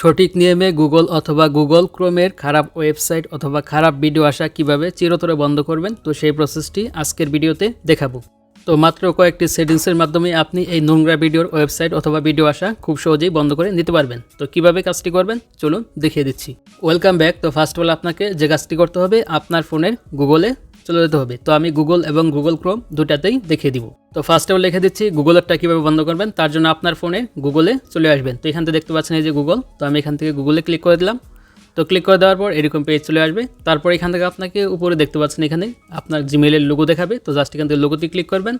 সঠিক নিয়মে গুগল অথবা গুগল ক্রোমের খারাপ ওয়েবসাইট অথবা খারাপ ভিডিও আসা কীভাবে চিরতরে বন্ধ করবেন? তো সেই প্রসেসটি আজকের ভিডিওতে দেখাবো। তো মাত্র কয়েকটি সেটিংসের মাধ্যমে আপনি এই নোংরা ভিডিওর ওয়েবসাইট অথবা ভিডিও আসা খুব সহজেই বন্ধ করে নিতে পারবেন। তো কীভাবে কাজটি করবেন? চলুন দেখিয়ে দিচ্ছি। Welcome back. তো ফার্স্ট অফ অল আপনাকে যে কাজটি করতে হবে, আপনার ফোনের গুগলে চলে যেতে হবে। তো আমি গুগল এবং গুগল ক্রোম দুটাতেই দেখিয়ে দিব। তো ফার্স্ট অফ লিখে দিচ্ছি গুগলেরটা কীভাবে বন্ধ করবেন? তার জন্য আপনার ফোনে গুগলে চলে আসবেন। তো এখান থেকে দেখতে পাচ্ছেন এই যে গুগল তো আমি এখান থেকে গুগলে ক্লিক করে দিলাম। তো ক্লিক করে দেওয়ার পর এরকম পেজ চলে আসবে। তারপর এখান থেকে আপনাকে উপরে দেখতে পাচ্ছেন এখানে আপনার জিমেলের লোগো দেখাবে। তো জাস্ট এখান থেকে লোগোতে ক্লিক করবেন।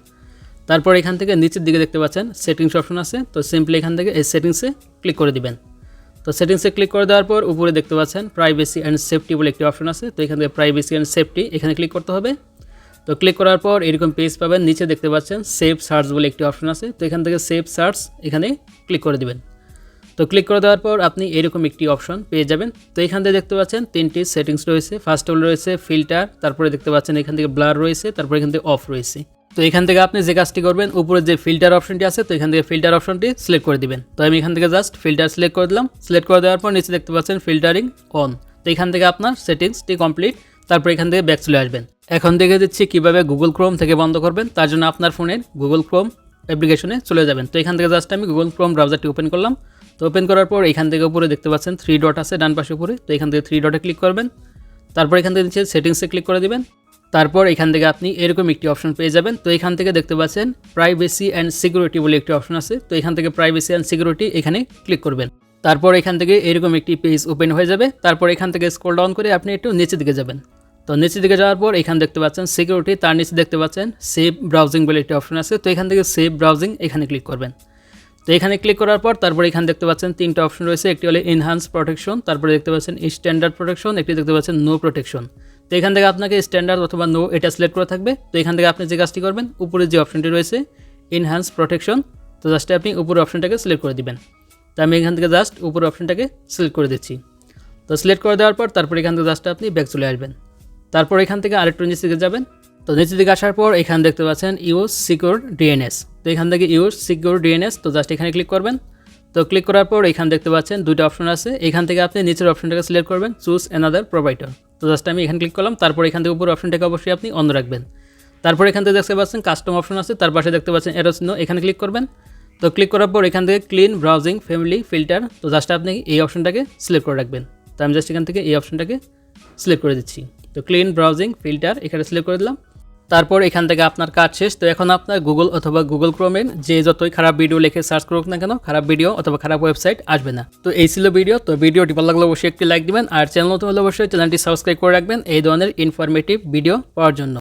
তারপর এখান থেকে নিচের দিকে দেখতে পাচ্ছেন সেটিংস অপশন আছে। তো সিম্পলি এখান থেকে এই সেটিংসে ক্লিক করে দিবেন। তো সেটিংসে ক্লিক করে দেওয়ার পর উপরে দেখতে পাচ্ছেন প্রাইভেসি অ্যান্ড সেফটি বলে একটি অপশন আছে। তো এখান থেকে প্রাইভেসি অ্যান্ড সেফটি এখানে ক্লিক করতে হবে। তো ক্লিক করার পর এরকম পেজ পাবেন। নিচে দেখতে পাচ্ছেন সেভ সার্চ বলে একটি অপশন আছে। তো এখান থেকে সেভ সার্চ এখানে ক্লিক করে দিবেন। তো ক্লিক করে দেওয়ার পর আপনি এরকম একটি অপশন পেয়ে যাবেন। তো এখান থেকে দেখতে পাচ্ছেন তিনটি সেটিংস রয়েছে। ফার্স্ট অল রয়েছে ফিল্টার তারপরে দেখতে পাচ্ছেন এখান থেকে ব্লার রয়েছে, তারপর এখান থেকে অফ রয়েছে। তো এখান থেকে আপনি যে কাজটি করবেন, উপরে যে ফিল্টার অপশনটি আছে, তো এখান থেকে ফিল্টার অপশনটি সিলেক্ট করে দিবেন। তো আমি এখান থেকে জাস্ট ফিল্টার সিলেক্ট করে দিলাম। সিলেক্ট করে দেওয়ার পর নিচে দেখতে পাচ্ছেন ফিল্টারিং অন তো এখান থেকে আপনার সেটিংসটি কমপ্লিট তারপর এখান থেকে ব্যাক চলে আসবেন। এখন দেখে দিচ্ছি কীভাবে গুগল ক্রোম থেকে বন্ধ করবেন। তার জন্য আপনার ফোনের গুগল ক্রোম অ্যাপ্লিকেশনে চলে যাবেন। তো এখান থেকে জাস্ট আমি গুগল ক্রোম ব্রাউজারটি ওপেন করলাম। তো ওপেন করার পর এখান থেকে উপরে দেখতে পাচ্ছেন থ্রি ডট আছে ডান পাশে উপরে। তো এখান থেকে থ্রি ডটে ক্লিক করবেন। তারপর এখান থেকে নিচে সেটিংসে ক্লিক করে দিবেন। তারপর এখান থেকে আপনি এরকম একটি অপশন পেয়ে যাবেন। তো এখান থেকে দেখতে পাচ্ছেন প্রাইভেসি অ্যান্ড সিকিউরিটি বলে একটি অপশন আছে। তো এখান থেকে প্রাইভেসি অ্যান্ড সিকিউরিটি এখানে ক্লিক করবেন। তারপর এখান থেকে এরকম একটি পেজ ওপেন হয়ে যাবে। তারপর এখান থেকে স্ক্রল ডাউন করে আপনি একটু নিচের দিকে যাবেন। তো নিচের দিকে যাওয়ার পর এখানে দেখতে পাচ্ছেন সিকিউরিটি তার নিচে দেখতে পাচ্ছেন সেভ ব্রাউজিং বলে একটি অপশন আছে। তো এখান থেকে সেভ ব্রাউজিং এখানে ক্লিক করবেন। তো এখানে ক্লিক করার পর তারপর এখানে দেখতে পাচ্ছেন তিনটা অপশন রয়েছে। একটি হলো এনহান্স প্রোটেকশন তারপরে দেখতে পাচ্ছেন স্ট্যান্ডার্ড প্রোটেকশন একটি দেখতে পাচ্ছেন নো প্রোটেকশন তো এখান থেকে আপনাকে স্ট্যান্ডার্ড অথবা নো এটা সিলেক্ট করে থাকবে। তো এখান থেকে আপনি যে কাজটি করবেন, উপরে যে অপশনটি রয়েছে এনহান্স প্রোটেকশন তো জাস্ট আপনি উপরে অপশনটাকে সিলেক্ট করে দিবেন। তো আমি এখান থেকে জাস্ট উপরে অপশনটাকে সিলেক্ট করে দিচ্ছি। তো সিলেক্ট করে দেওয়ার পর তারপর এখান থেকে জাস্ট আপনি ব্যাক চলে আসবেন। তারপর এখান থেকে আরেকটু নিচে দিকে যাবেন। তো নিচে দিকে আসার পর এখানে দেখতে পাচ্ছেন ইউজ সিকিউর ডিএনএস তো এখান থেকে ইউজ সিকিউর ডিএনএস তো জাস্ট এখানে ক্লিক করবেন। তো ক্লিক করার পর এখানে দেখতে পাচ্ছেন দুইটা অপশন আছে। এখান থেকে আপনি নিচের অপশনটাকে সিলেক্ট করবেন চুজ অ্যানাদার প্রোভাইডার তো জাস্ট আমি এখানে ক্লিক করলাম, তারপর এখান থেকে উপর অপশনটাকে অবশ্যই আপনি অন রাখবেন। তারপর এখান থেকে দেখতে পাচ্ছেন কাস্টম অপশন আছে, তার পাশে দেখতে পাচ্ছেন এরোসিনো এখানে ক্লিক করবেন। তো ক্লিক করার পর এখান থেকে ক্লিন ব্রাউজিং ফ্যামিলি ফিল্টার তো জাস্ট আপনি এই অপশনটাকে সিলেক্ট করে রাখবেন। তো আমি জাস্ট এখান থেকে এই অপশনটাকে সিলেক্ট করে দিচ্ছি। তো ক্লিন ব্রাউজিং ফিল্টার এখানে সিলেক্ট করে দিলাম। তারপর এখান থেকে আপনার কাজ শেষ। তো এখন আপনার গুগল অথবা গুগল ক্রোমের যে যতই খারাপ ভিডিও লিখে সার্চ করুক না কেন, খারাপ ভিডিও অথবা খারাপ ওয়েবসাইট আসবে না। তো এই ছিল ভিডিও তো ভিডিওটি ভালো লাগলে অবশ্যই একটি লাইক দিবেন, আর চ্যানেল নতুন হলে অবশ্যই চ্যানেলটি সাবস্ক্রাইব করে রাখবেন। এই ধরনের ইনফরমেটিভ ভিডিও পাওয়ার জন্য।